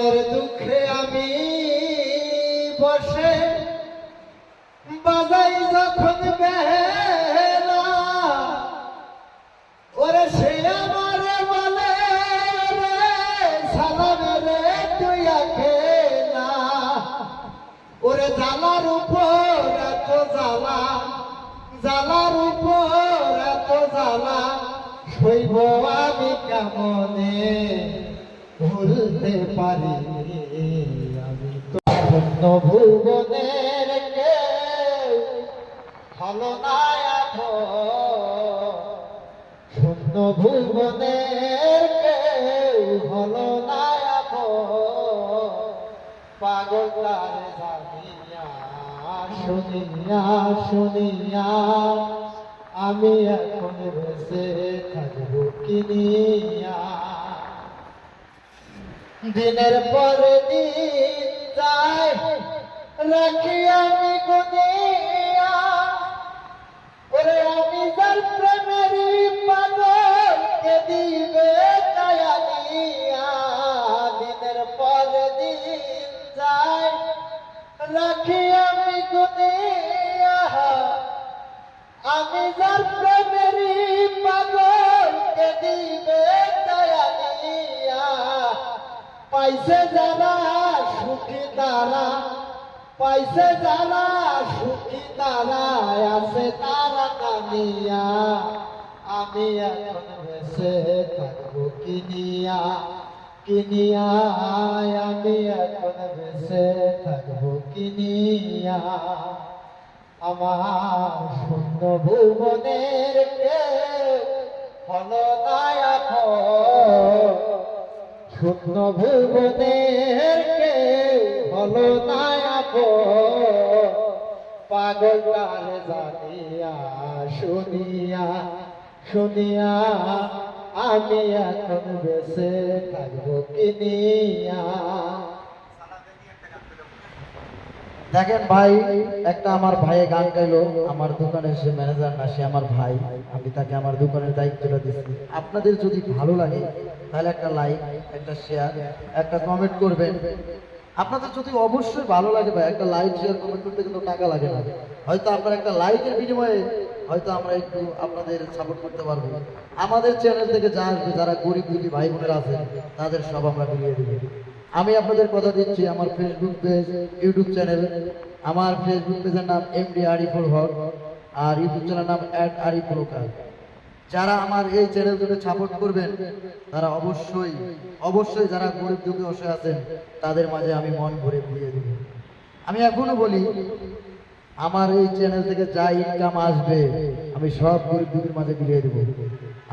মনের দুঃখে আমি বসে, বাজাই যখন বেলা, ওরে সে বলে ওরে উপর এত জ্বালা জালার উপর এত জ্বালা শৈব আমি কেমনে? ভুলতে পারি। আমি তো ভুবনের হলো না শূন্য ভুবনের হলো না এখন পাগল তারে জানিয়া, শুনিয়া শুনিয়া আমি এখন বেঁচে থাকব কিনিয়া দিনের পর দিন যায় রাখি আমি গুনিয়া। ওরে আমি যার প্রেমেরই পাগলকে দিবে দয়ালিয়া দিনের পর দিন যায় রাখি আমি গুনিয়া। আমি যার প্রেমেরই পাইছে যারা সুখী তারা, পাইছে যারা সুখী তারা, আছে তারা কানিয়া আমি এখন কিনিয়া কিনিয়া। আমি এখন বেসে থাকব কিনিয়া। আমার শূন্য ভুবনের কে হলো নায়ক শূন্য ভুবনের কেউ হলো না পাগল তার জানিয়া শুনিয়া শুনিয়া আমি এখন বেসে থাকব কিনিয়া দেখেন ভাই, একটা আমার ভাইয়ে গান গাইলো, আমার দোকানের সে ম্যানেজার না, সে আমার ভাই। আমি তাকে আমার দোকানের দায়িত্বটা দিচ্ছি আপনাদের যদি ভালো লাগে, তাহলে একটা লাইক একটা শেয়ার একটা কমেন্ট করবেন। আপনাদের যদি অবশ্যই ভালো লাগে ভাই, একটা লাইক শেয়ার কমেন্ট করতে কিন্তু টাকা লাগে না। হয়তো আপনার একটা লাইকের বিনিময়ে হয়তো আমরা একটু আপনাদের সাপোর্ট করতে পারব। আমাদের চ্যানেল থেকে যা আসবে, যারা গরিব দুঃখী ভাই বোনেরা আছে, তাদের সব আমরা মিলিয়ে দেবো। আমি আপনাদের কথা দিচ্ছি আমার ফেসবুক পেজ ইউটিউব চ্যানেল আমার ফেসবুক পেজের নাম এমডি আরিফুল হক আর ইউটিউব চ্যানেল নাম অ্যাড আরিফুল হক যারা আমার এই চ্যানেল দুটো সাপোর্ট করবেন, তারা অবশ্যই অবশ্যই যারা গরিব দুঃখী অসহায় আছেন, তাদের মাঝে আমি মন ভরে ঘুরিয়ে দেব। আমি এখনও বলি, আমার এই চ্যানেল থেকে যা ইনকাম আসবে, আমি সব গরিব দুঃখীর মাঝে বিলিয়ে দেবো।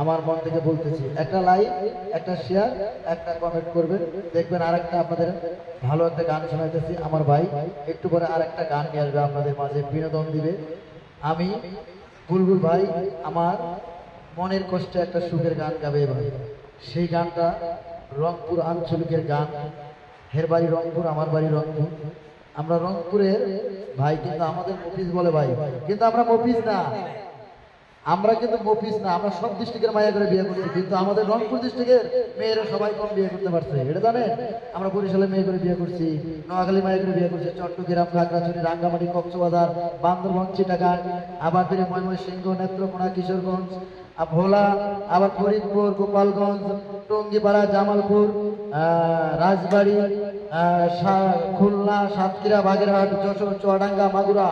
আমার মন থেকে বলতেছি, একটা লাইক একটা শেয়ার একটা কমেন্ট করবেন। দেখবেন আরেকটা আপনাদের ভালো একটা গান শোনাইতেছি, আমার ভাই। একটু পরে আরেকটা গান নিয়ে আসবে আপনাদের মাঝে, বিনোদন দিবে। আমি বুলবুল ভাই, আমার মনের কষ্টে একটা সুখের গান গাবে এবার। সেই গানটা রংপুর আঞ্চলিকের গান, হের বাড়ি রংপুর, আমার বাড়ি রংপুর। আমরা রংপুরের ভাই, কিন্তু আমাদের মফিজ বলে ভাই, কিন্তু আমরা মফিজ না। আমরা কিন্তু মফিজ না, আমরা সব ডিস্ট্রিক্টের মায়া করে বিয়ে করছি, কিন্তু আমাদের রংপুর ডিস্ট্রিক্টের মেয়েরা সবাই কম বিয়ে করতে পারছে, এটা জানেন? আমরা বরিশালে মেয়ে করে বিয়ে করছি, নোয়াখালী মায়া করে বিয়ে করছি, চট্টগ্রাম, খাগড়াছড়ি, রাঙ্গামাটি, কক্সবাজার, বান্দরবন, চিটাগাং, আবার ফিরে ময়মনসিংহ, নেত্রকোনা, কিশোরগঞ্জ ভোলা, আবার ফরিদপুর, গোপালগঞ্জ, টঙ্গিপাড়া, জামালপুর রাজবাড়ি খুলনা, সাতক্ষীরা, বাগেরহাট, যশোর, চুয়াডাঙ্গা, মাগুরা।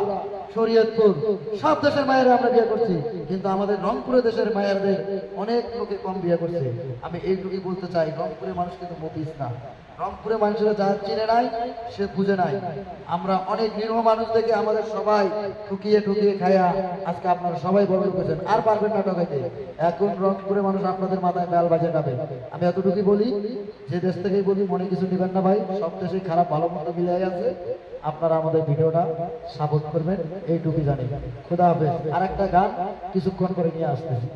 শরীয়তপুর। সব দেশের মায়েরা আমরা বিয়ে করছি, কিন্তু আমাদের রংপুরের দেশের মায়েরদের অনেক লোকে কম বিয়ে করছে। আমি এইটুকুই বলতে চাই, রংপুরের মানুষ কিন্তু মফিস না। রংপুরের মানুষেরা যা চিনে নাই, সে বুঝে নাই। আমরা অনেক নিরীহ মানুষ থেকে আমাদের সবাই ঠুকিয়ে ঠুকিয়ে খায়া আজকে আপনারা সবাই বড় লোক আর পারবেন না ঠকাইতে। এখন রংপুরের মানুষ আপনাদের মাথায় বেল বাজে যাবে আমি এতটুকুই বলি, যে দেশ থেকেই বলি, মনে কিছু নেবেন না ভাই। সব দেশেই খারাপ, ভালো মন্দ মিলে আছে। আপনারা আমাদের ভিডিওটা সাপোর্ট করবেন এইটুকু জানি। খুদা হাফেজ। আর একটা গান কিছুক্ষণ করে নিয়ে আসতেছি।